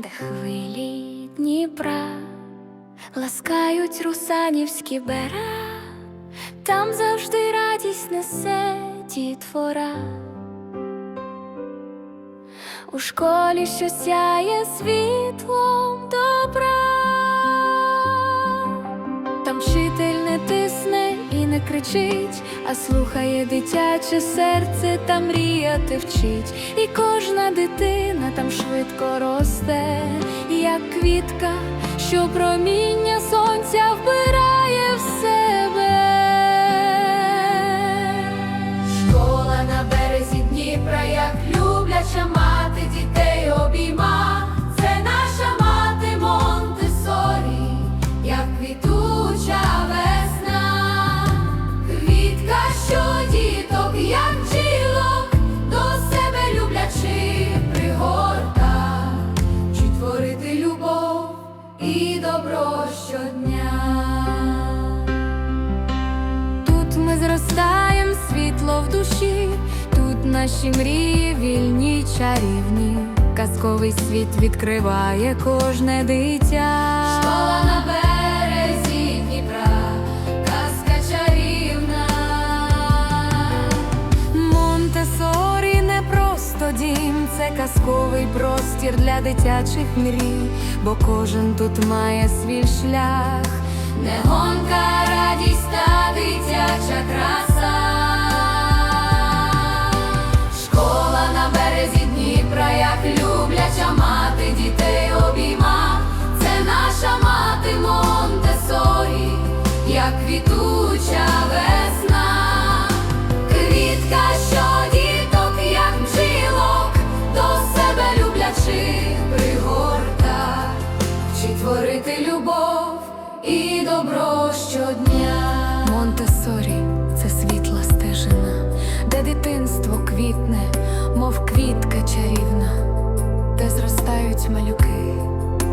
де хвилі Дніпра, ласкають русанівські бера, там завжди радість несе дітвора. У школі що сяє світлом кричить, а слухає дитяче серце та мріяти вчить. І кожна дитина там швидко росте, як квітка, що проміння сонця вбирає наші мрії вільні, чарівні, казковий світ відкриває кожне дитя. Школа на березі Дніпра, казка чарівна. Монтесорі не просто дім, це казковий простір для дитячих мрій, бо кожен тут має свій шлях, не гонка, радість та дитяча краса. Як любляча мати дітей обійма. Це наша мати Монтесорі, як квітуча весна. Квітка, що діток, як бджілок, до себе люблячи пригорта, чи творити любов і добро щодня. Монтесорі це світла стежина, де дитинство квітне, мов квітка чарівна, де зростають малюки,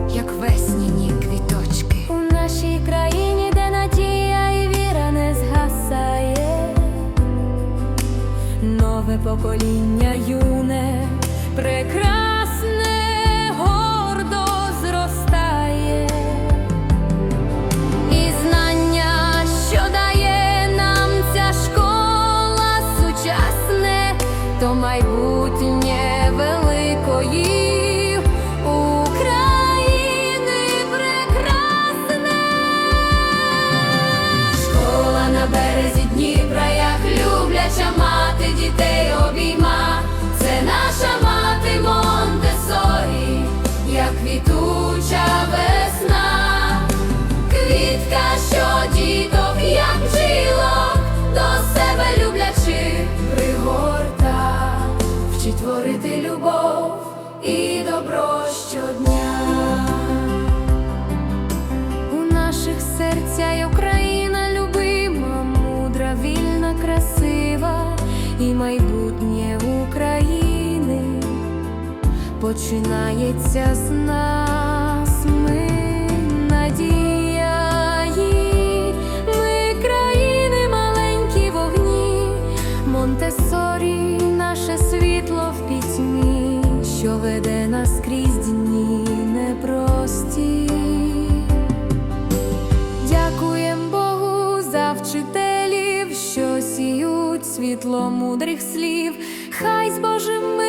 як весняні квіточки. У нашій країні, де надія і віра не згасає нове покоління юне, прекрасне, гордо зростає, і знання, що дає нам ця школа сучасне, то майбутнє починається з нас. Ми надія ми країни маленькі вогні, Монтесорі, наше світло в пітьмі, що веде нас крізь дні непрості. Богу за вчителів, що сіють світло мудрих слів. Хай збережуть